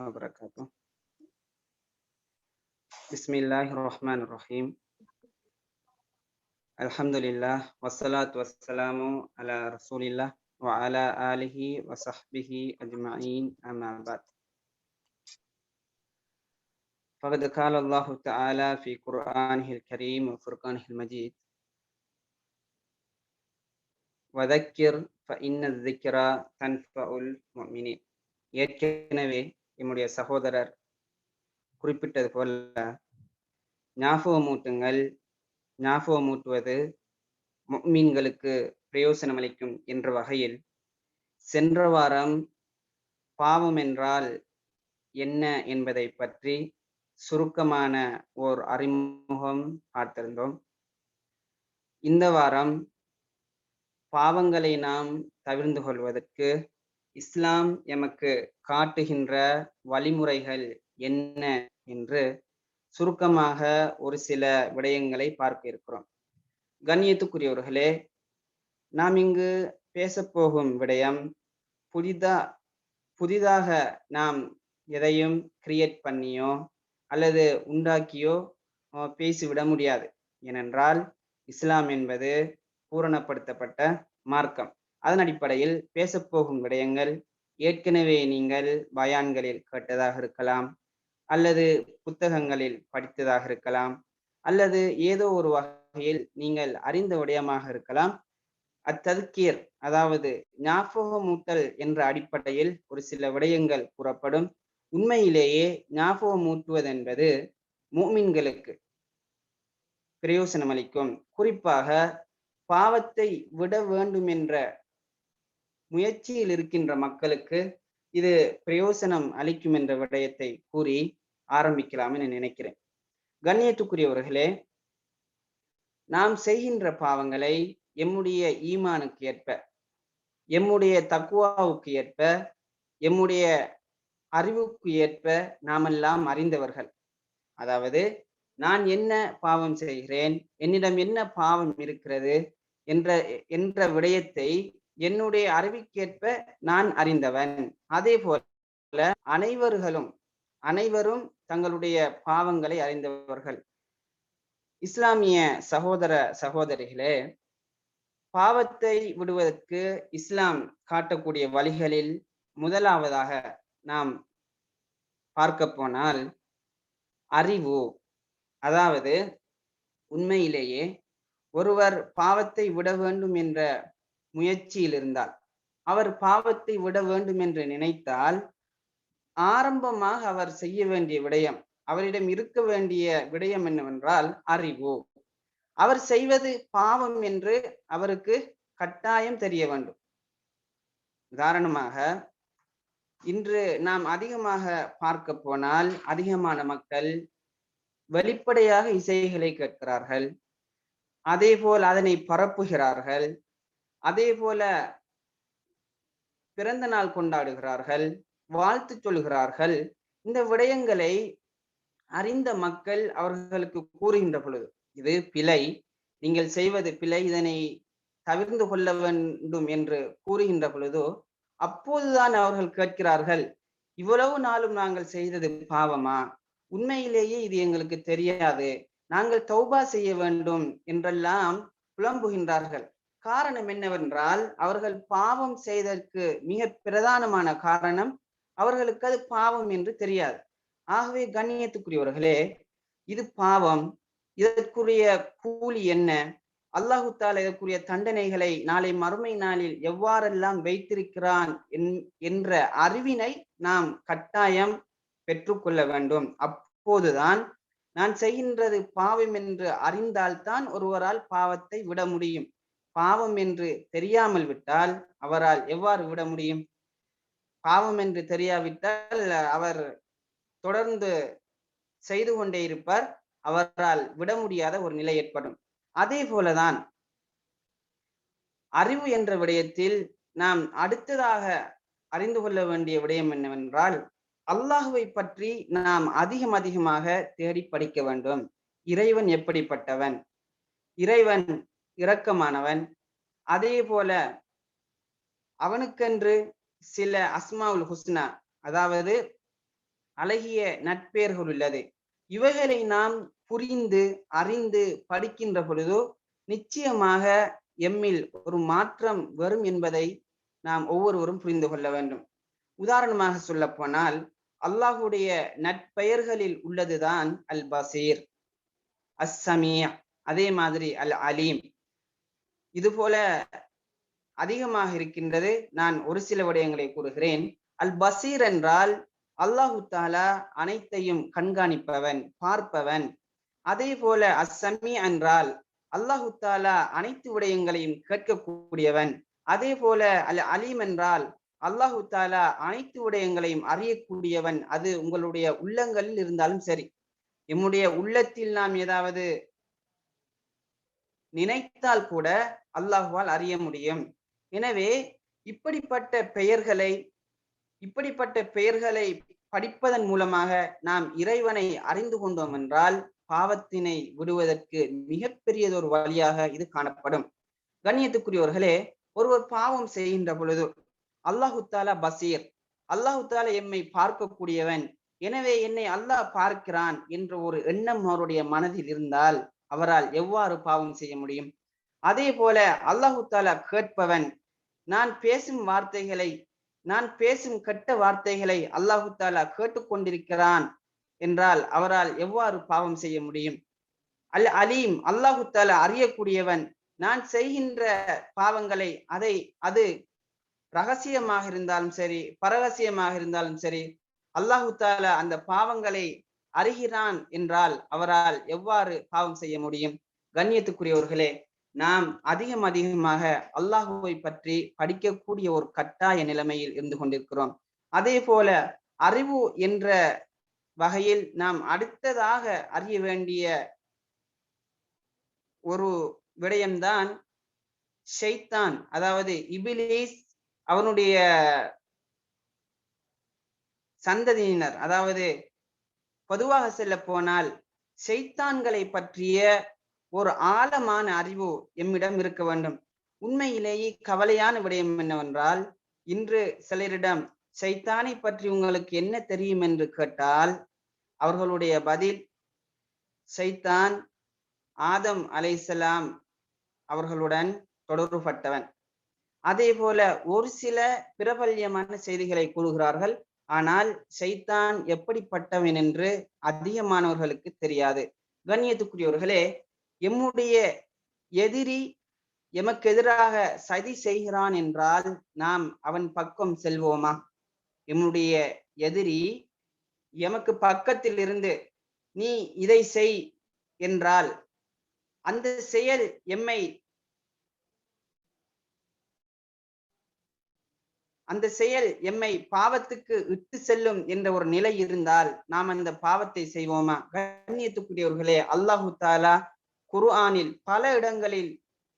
وبركاته بسم الله الرحمن الرحيم الحمد لله والصلاة والسلام على رسول الله وعلى آله وصحبه أجمعين أما بعد فقد قال الله تعالى في قرآنه الكريم وفرقانه المجيد وذكر فإن الذكرى تنفع المؤمنين ஏற்கனவே என்னுடைய சகோதரர் குறிப்பிட்டது போல ஞாபகமூட்டுங்கள். ஞாபகமூட்டுவது மீன்களுக்கு பிரயோசனம் அளிக்கும் என்ற வகையில் சென்ற வாரம் பாவம் என்றால் என்ன என்பதை பற்றி சுருக்கமான ஓர் அறிமுகம் பார்த்திருந்தோம். இந்த வாரம் பாவங்களை நாம் தவிர்ந்து கொள்வதற்கு இஸ்லாம் எமக்கு காட்டுகின்ற வழிமுறைகள் என்ன என்று சுருக்கமாக ஒரு சில விடயங்களை பார்க்க இருக்கிறோம். கண்ணியத்துக்குரியவர்களே நாம் இங்கு பேசப்போகும் விடயம் புதிதா புதிதாக நாம் எதையும் கிரியேட் பண்ணியோ அல்லது உண்டாக்கியோ பேசிவிட முடியாது. ஏனென்றால் இஸ்லாம் என்பது பூரணப்படுத்தப்பட்ட மார்க்கம். அதன் அடிப்படையில் பேசப்போகும் விடயங்கள் ஏற்கனவே நீங்கள் பயான்களில் கேட்டதாக இருக்கலாம் அல்லது புத்தகங்களில் படித்ததாக இருக்கலாம் அல்லது ஏதோ ஒரு வகையில் நீங்கள் அறிந்த விடயமாக இருக்கலாம். அத்ததுக்கீர் அதாவது ஞாபகமூட்டல் என்ற அடிப்படையில் ஒரு சில விடயங்கள் கூறப்படும். உண்மையிலேயே ஞாபகமூட்டுவது என்பது மூமின்களுக்கு பிரயோசனம் அளிக்கும் குறிப்பாக பாவத்தை விட வேண்டும் என்ற முயற்சியில் இருக்கின்ற மக்களுக்கு இது பிரயோசனம் அளிக்கும் என்ற விடயத்தை கூறி ஆரம்பிக்கலாம் என நினைக்கிறேன். கண்ணியத்துக்குரியவர்களே நாம் செய்கின்ற பாவங்களை எம்முடைய ஈமானுக்கு ஏற்ப எம்முடைய தக்குவாவுக்கு ஏற்ப எம்முடைய அறிவுக்கு ஏற்ப நாமெல்லாம் அறிந்தவர்கள். அதாவது நான் என்ன பாவம் செய்கிறேன் என்னிடம் என்ன பாவம் இருக்கிறது என்ற என்ற விடயத்தை என்னுடைய அறிவிக்கேற்ப நான் அறிந்தவன். அதே போல அனைவர்களும் அனைவரும் தங்களுடைய பாவங்களை அறிந்தவர்கள். இஸ்லாமிய சகோதர சகோதரிகளே பாவத்தை விடுவதற்கு இஸ்லாம் காட்டக்கூடிய வழிகளில் முதலாவதாக நாம் பார்க்க போனால் அறிவு. அதாவது உண்மையிலேயே ஒருவர் பாவத்தை விட வேண்டும் என்ற முயற்சியில் இருந்தால். அவர் பாவத்தை விட வேண்டும் என்று நினைத்தால் ஆரம்பமாக அவர் செய்ய வேண்டிய விடயம் அவரிடம் இருக்க வேண்டிய விடயம் என்னவென்றால் அறிவு. அவர் செய்வது பாவம் என்று அவருக்கு கட்டாயம் தெரிய வேண்டும். உதாரணமாக இன்று நாம் அதிகமாக பார்க்க போனால் அதிகமான மக்கள் வெளிப்படையாக இசைகளை கேட்கிறார்கள். அதே போல் அதனை பரப்புகிறார்கள். அதே போல பிறந்த நாள் கொண்டாடுகிறார்கள் வாழ்த்து சொல்கிறார்கள். இந்த விடயங்களை அறிந்த மக்கள் அவர்களுக்கு கூறுகின்ற பொழுது இது பிழை. நீங்கள் செய்வது பிழை இதனை தவிர்ந்து கொள்ள வேண்டும் என்று கூறுகின்ற பொழுதோ அப்போதுதான் அவர்கள் கேட்கிறார்கள் இவ்வளவு நாளும் நாங்கள் செய்தது பாவமா? உண்மையிலேயே இது எங்களுக்கு தெரியாது. நாங்கள் தௌபா செய்ய வேண்டும் என்றெல்லாம் புலம்புகின்றார்கள். காரணம் என்னவென்றால் அவர்கள் பாவம் செய்ததற்கு மிக பிரதானமான காரணம் அவர்களுக்கு அது பாவம் என்று தெரியாது. ஆகவே கண்ணியத்துக்குரியவர்களே இது பாவம். இதற்குரிய கூலி என்ன? அல்லாஹு தால இதற்குரிய தண்டனைகளை நாளை மறுமை நாளில் எவ்வாறெல்லாம் வைத்திருக்கிறான் என்ற அறிவினை நாம் கட்டாயம் பெற்றுக்கொள்ள வேண்டும். அப்போதுதான் நான் செய்கின்றது பாவம் என்று அறிந்தால்தான் ஒருவரால் பாவத்தை விட முடியும். பாவம் என்று தெரியாமல் விட்டால் அவரால் எவ்வாறு விட முடியும்? பாவம் என்று தெரியாவிட்டால் அவர் தொடர்ந்து செய்து கொண்டே இருப்பார். அவரால் விட முடியாத ஒரு நிலை ஏற்படும். அதே போலதான் அறிவு என்ற விடயத்தில் நாம் அடுத்ததாக அறிந்து கொள்ள வேண்டிய விடயம் என்னவென்றால் அல்லாஹுவை பற்றி நாம் அதிகம் அதிகமாக தேடி படிக்க வேண்டும். இறைவன் எப்படிப்பட்டவன்? இறைவன் இரக்கமானவன். அதே போல அவனுக்கென்று சில அஸ்மாவுல் ஹுஸ்னா அதாவது அழகிய நட்பெயர்கள் உள்ளது. இவைகளை நாம் புரிந்து அறிந்து படிக்கின்ற பொழுது நிச்சயமாக எம்மில் ஒரு மாற்றம் வரும் என்பதை நாம் ஒவ்வொருவரும் புரிந்து கொள்ள வேண்டும். உதாரணமாக சொல்ல போனால் அல்லாஹுடைய நட்பெயர்களில் உள்ளதுதான் அல் பசீர் அஸ் சமியா அதே மாதிரி அல் அலீம் இது போல அதிகமாக இருக்கின்றது நான் ஒரு சில விடயங்களை கூறுகிறேன். அல் பசீர் என்றால் அல்லாஹு தாலா அனைத்தையும் கண்காணிப்பவன் பார்ப்பவன். அதே போல அஸ்ஸமி என்றால் அல்லாஹு தாலா அனைத்து விடயங்களையும் கேட்கக்கூடியவன். அதே போல அல் அலீம் என்றால் அல்லாஹு தாலா அனைத்து விடயங்களையும் அறியக்கூடியவன். அது உங்களுடைய உள்ளங்களில் இருந்தாலும் சரி. எம்முடைய உள்ளத்தில் நாம் ஏதாவது நினைத்தால் கூட அல்லாஹுவால் அறிய முடியும். எனவே இப்படிப்பட்ட பெயர்களை இப்படிப்பட்ட பெயர்களை படிப்பதன் மூலமாக நாம் இறைவனை அறிந்து கொண்டோம் என்றால் பாவத்தினை விடுவதற்கு மிகப்பெரியதொரு வழியாக இது காணப்படும். கண்ணியத்துக்குரியவர்களே ஒருவர் பாவம் செய்கின்ற பொழுது அல்லாஹு தாலா பசீர். அல்லாஹு தாலா எம்மை பார்க்கக்கூடியவன். எனவே என்னை அல்லாஹ் பார்க்கிறான் என்ற ஒரு எண்ணம் அவருடைய மனதில் இருந்தால் அவரால் எவ்வாறு பாவம் செய்ய முடியும்? அதே போல அல்லாஹு தாலா கேட்பவன் நான் பேசும் வார்த்தைகளை நான் பேசும் கெட்ட வார்த்தைகளை அல்லாஹு தாலா கேட்டுக்கொண்டிருக்கிறான் என்றால் அவரால் எவ்வாறு பாவம் செய்ய முடியும்? அல் அலீம் அல்லாஹு தாலா அறியக்கூடியவன் நான் செய்கின்ற பாவங்களை அதை அது ரகசியமாக இருந்தாலும் சரி பரகசியமாக இருந்தாலும் சரி அல்லாஹு தாலா அந்த பாவங்களை அறிகிறான் என்றால் அவரால் எவ்வாறு பாவம் செய்ய முடியும்? கண்ணியத்துக்குரியவர்களே நாம் அதிகம் அதிகமாக அல்லாஹுவை பற்றி படிக்கக்கூடிய ஒரு கட்டாய நிலைமையில் இருந்து கொண்டிருக்கிறோம். அதே போல அறிவு என்ற வகையில் நாம் அடுத்ததாக அறிய வேண்டிய ஒரு விடயம்தான் ஷைத்தான். அதாவது இபிலிஸ் அவனுடைய சந்ததியினர். அதாவது பொதுவாக சொல்ல போனால் செய்தான்களை பற்றிய ஒரு ஆழமான அறிவு எம்மிடம் இருக்க வேண்டும். உண்மையிலேயே கவலையான விடயம் என்னவென்றால் இன்று சிலரிடம் சைத்தானை பற்றி உங்களுக்கு என்ன தெரியும்? என்று கேட்டால் அவர்களுடைய பதில் சைத்தான் ஆதம் அலைசலாம் அவர்களுடன் தொடர்புபட்டவன். அதே போல ஒரு சில பிரபல்யமான செய்திகளை கூறுகிறார்கள் ஆனால் சைத்தான் எப்படிப்பட்டவன்? என்று அதிகமானவர்களுக்கு தெரியாது. கண்ணியத்துக்குரியவர்களே எம்முடைய எதிரி எமக்கு எதிராக சதி செய்கிறான் என்றால் நாம் அவன் பக்கம் செல்வோமா? எம்முடைய எதிரி எமக்கு பக்கத்தில் இருந்து நீ இதை செய் என்றால் அந்த செயல் எம்மை அந்த செயல் எம்மை பாவத்துக்கு இட்டு செல்லும் என்ற ஒரு நிலை இருந்தால் நாம் அந்த பாவத்தை செய்வோமா? கண்ணியத்துக்குரியவர்களே அல்லாஹு தாலா குர்ஆனில் பல இடங்களில்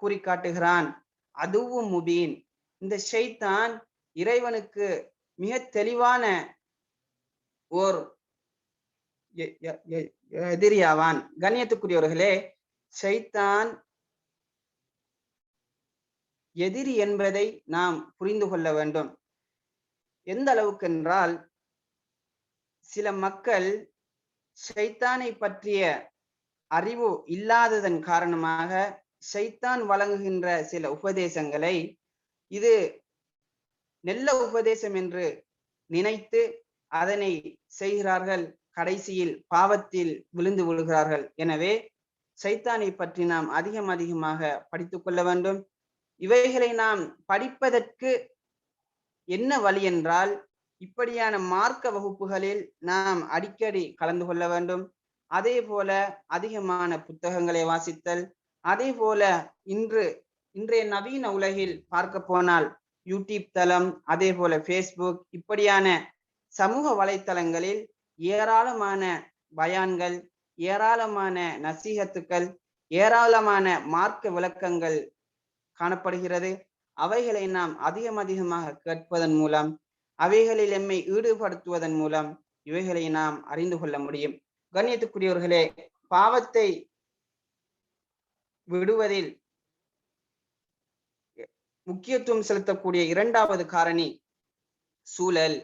கூறி காட்டுகிறான் அதுவும் முபீன். இந்த ஷைத்தான் இறைவனுக்கு மிக தெளிவான ஓர் எதிரியாவான். கண்ணியத்துக்குரியவர்களே ஷைத்தான் எதிரி என்பதை நாம் புரிந்து கொள்ள வேண்டும். எந்த அளவுக்கு என்றால் சில மக்கள் ஷைத்தானை பற்றிய அறிவு இல்லாததன் காரணமாக சைத்தான் வழங்குகின்ற சில உபதேசங்களை இது நல்ல உபதேசம் என்று நினைத்து அதனை செய்கிறார்கள். கடைசியில் பாவத்தில் விழுந்து விழுகிறார்கள் எனவே சைத்தானை பற்றி நாம் அதிகம் அதிகமாக படித்துக் கொள்ள வேண்டும். இவைகளை நாம் படிப்பதற்கு என்ன வழி என்றால் இப்படியான மார்க்க வகுப்புகளில் நாம் அடிக்கடி கலந்து கொள்ள வேண்டும். அதே போல அதிகமான புத்தகங்களை வாசித்தல் அதே போல இன்று இன்றைய நவீன உலகில் பார்க்க போனால் யூடியூப் தளம் அதே போல ஃபேஸ்புக் இப்படியான சமூக வலைத்தளங்களில் ஏராளமான பயான்கள் ஏராளமான நசீகத்துக்கள் ஏராளமான மார்க்க விளக்கங்கள் காணப்படுகிறது. அவைகளை நாம் அதிகம் அதிகமாக கேட்பதன் மூலம் அவைகளில் எம்மை ஈடுபடுத்துவதன் மூலம் இவைகளை நாம் அறிந்து கொள்ள முடியும். கண்ணியத்துக்குரியவர்களே பாவத்தை விடுவதில் முக்கியத்துவம் செலுத்தக்கூடிய இரண்டாவது காரணி சூழல்.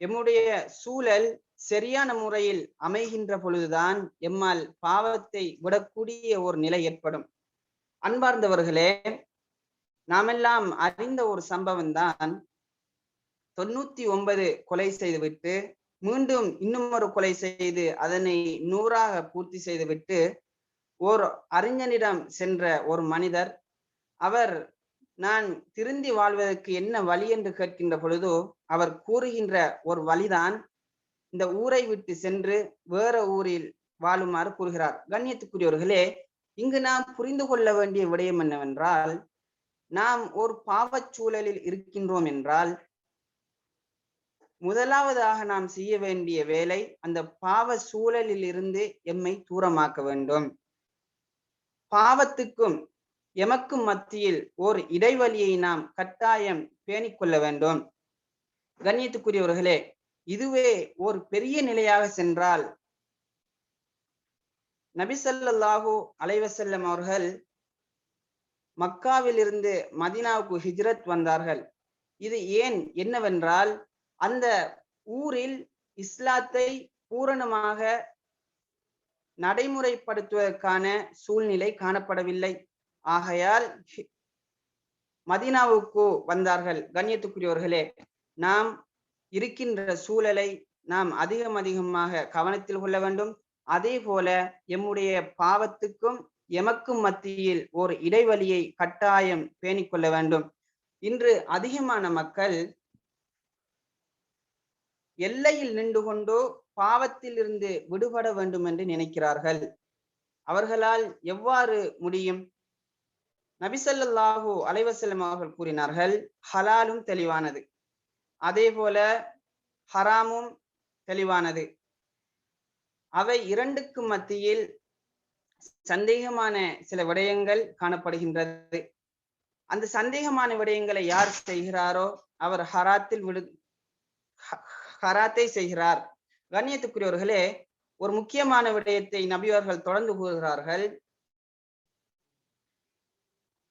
எம்முடைய சூழல் சரியான முறையில் அமைகின்ற பொழுதுதான் எம்மால் பாவத்தை விடக்கூடிய ஒரு நிலை ஏற்படும். அன்பார்ந்தவர்களே நாமெல்லாம் அறிந்த ஒரு சம்பவம் தான் தொண்ணூத்தி ஒன்பது கொலை செய்துவிட்டு மீண்டும் இன்னும் ஒரு கொலை செய்து அதனை நூறாக பூர்த்தி செய்துவிட்டு ஓர் அறிஞனிடம் சென்ற ஒரு மனிதர் அவர் நான் திருந்தி வாழ்வதற்கு என்ன வழி என்று கேட்கின்ற பொழுதோ அவர் கூறுகின்ற ஒரு வழிதான் இந்த ஊரை விட்டு சென்று வேற ஊரில் வாழுமாறு கூறுகிறார். கண்ணியத்துக்குரியவர்களே இங்கு நாம் புரிந்து கொள்ள வேண்டிய விடயம் என்னவென்றால் நாம் ஒரு பாவச்சூழலில் இருக்கின்றோம் என்றால் முதலாவதாக நாம் செய்ய வேண்டிய வேலை அந்த பாவ சூழலில் இருந்து எம்மை தூரமாக்க வேண்டும். பாவத்துக்கும் எமக்கும் மத்தியில் ஓர் இடைவெளியை நாம் கட்டாயம் பேணிக்கொள்ள வேண்டும். கண்ணியத்துக்குரியவர்களே இதுவே ஒரு பெரிய நிலையாக சென்றால் நபிசல்லாஹு அலைவசல்லம் அவர்கள் மக்காவில் இருந்து மதினாவுக்கு ஹிஜ்ரத் வந்தார்கள். இது ஏன் என்னவென்றால் அந்த ஊரில் இஸ்லாத்தை பூரணமாக நடைமுறைப்படுத்துவதற்கான சூழ்நிலை காணப்படவில்லை. ஆகையால் மதினாவுக்கு வந்தார்கள். கண்ணியத்துக்குரியவர்களே நாம் இருக்கின்ற சூழலை நாம் அதிகம் அதிகமாக கவனத்தில் கொள்ள வேண்டும். அதே போல எம்முடைய பாவத்துக்கும் எமக்கும் மத்தியில் ஒரு இடைவெளியை கட்டாயம் பேணிக் கொள்ள வேண்டும். இன்று அதிகமான மக்கள் எல்லையில் நின்று கொண்டோ பாவத்தில் இருந்து விடுபட வேண்டும் என்று நினைக்கிறார்கள். அவர்களால் எவ்வாறு முடியும்? நபிசல்லாஹு அலைவசல்லம் அவர்கள் கூறினார்கள் ஹலாலும் தெளிவானது. அதே போல ஹராமும் தெளிவானது. அவை இரண்டுக்கும் மத்தியில் சந்தேகமான சில விடயங்கள் காணப்படுகின்றது. அந்த சந்தேகமான விடயங்களை யார் செய்கிறாரோ அவர் ஹராத்தில் விடு கராத்தை செய்கிறார். கண்ணியத்துக்குரியவர்களே ஒரு முக்கியமான விடயத்தை நபியவர்கள் தொடர்ந்து கூறுகிறார்கள்.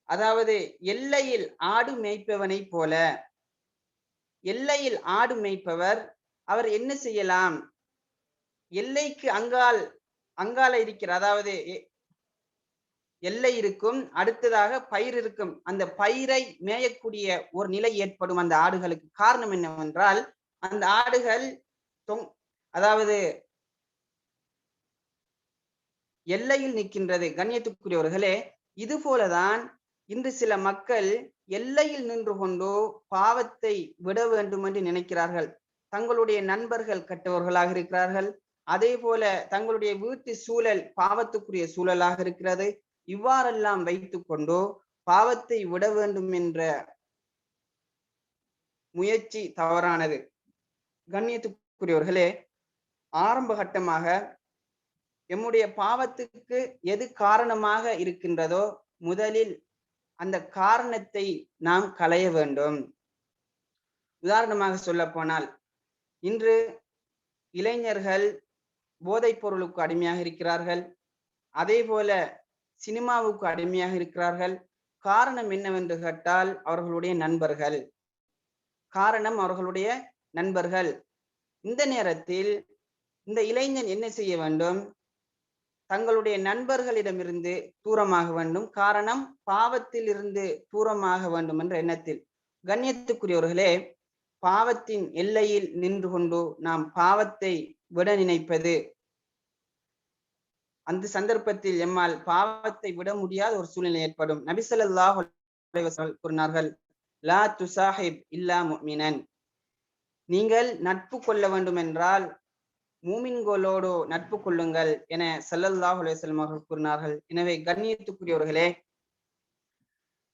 அதாவது எல்லையில் ஆடு மேய்ப்பவனை போல எல்லையில் ஆடு மேய்ப்பவர் அவர் என்ன செய்யலாம்? எல்லைக்கு அங்கால் அங்கால இருக்கிற அதாவது எல்லை இருக்கும் அடுத்ததாக பயிர் இருக்கும். அந்த பயிரை மேயக்கூடிய ஒரு நிலை ஏற்படும் அந்த ஆடுகளுக்கு காரணம் என்னவென்றால் அந்த ஆடுகள் தொங் அதாவது எல்லையில் நிற்கின்றது. கண்ணியத்துக்குரியவர்களே இது போலதான் இன்று சில மக்கள் எல்லையில் நின்று கொண்டோ பாவத்தை விட வேண்டும் என்று நினைக்கிறார்கள். தங்களுடைய நண்பர்கள் கட்டவர்களாக இருக்கிறார்கள். அதே போல தங்களுடைய வீட்டு சூழல் பாவத்துக்குரிய சூழலாக இருக்கிறது. இவ்வாறெல்லாம் வைத்து கொண்டோ பாவத்தை விட வேண்டும் என்ற முயற்சி தவறானது. கண்ணியத்துக்குரியவர்களே ஆரம்ப கட்டமாக எம்முடைய பாவத்துக்கு எது காரணமாக இருக்கின்றதோ முதலில் அந்த காரணத்தை நாம் களைய வேண்டும். உதாரணமாக சொல்ல போனால் இன்று இளைஞர்கள் போதைப் பொருளுக்கு அடிமையாக இருக்கிறார்கள். அதே போல சினிமாவுக்கு அடிமையாக இருக்கிறார்கள். காரணம் என்னவென்று கேட்டால் அவர்களுடைய நண்பர்கள். காரணம் அவர்களுடைய நண்பர்கள் இந்த நேரத்தில் இந்த இளைஞன் என்ன செய்ய வேண்டும்? தங்களுடைய நண்பர்களிடமிருந்து தூரமாக வேண்டும். காரணம் பாவத்தில் இருந்து தூரமாக வேண்டும் என்ற எண்ணத்தில். கண்ணியத்துக்குரியவர்களே பாவத்தின் எல்லையில் நின்று கொண்டு நாம் பாவத்தை விட நினைப்பது அந்த சந்தர்ப்பத்தில் எம்மால் பாவத்தை விட முடியாத ஒரு சூழ்நிலை ஏற்படும். நபிசல்லாஹ் கூறினார்கள் லா துசாஹிப் இல்லா முமினன் நீங்கள் நட்பு கொள்ள வேண்டும் என்றால் மூமின்களோடோ நட்பு கொள்ளுங்கள் என சல்லல்லாஹ் அலுவலம் அவர்கள் கூறினார்கள். எனவே கண்ணியத்துக்குரியவர்களே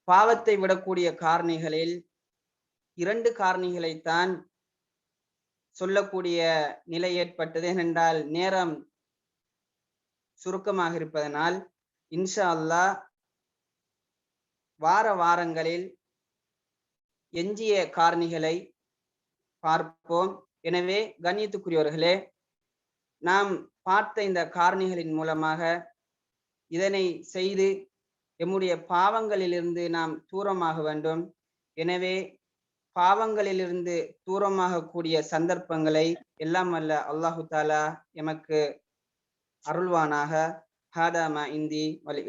பாவத்தை விடக்கூடிய காரணிகளில் இரண்டு காரணிகளைத்தான் சொல்லக்கூடிய நிலை ஏற்பட்டது ஏனென்றால் நேரம் சுருக்கமாக இருப்பதனால் இன்ஷா அல்லாஹ் வார வாரங்களில் எஞ்சிய காரணிகளை பார்ப்போம். எனவே கண்ணியத்துக்குரியவர்களே நாம் பார்த்த இந்த காரணிகளின் மூலமாக இதனை செய்து எம்முடைய பாவங்களிலிருந்து நாம் தூரமாக வேண்டும். எனவே பாவங்களிலிருந்து தூரமாக கூடிய சந்தர்ப்பங்களை எல்லாம் அல்ல அல்லாஹு தாலா எமக்கு அருள்வானாக. ஹாதாமா இந்தி வல்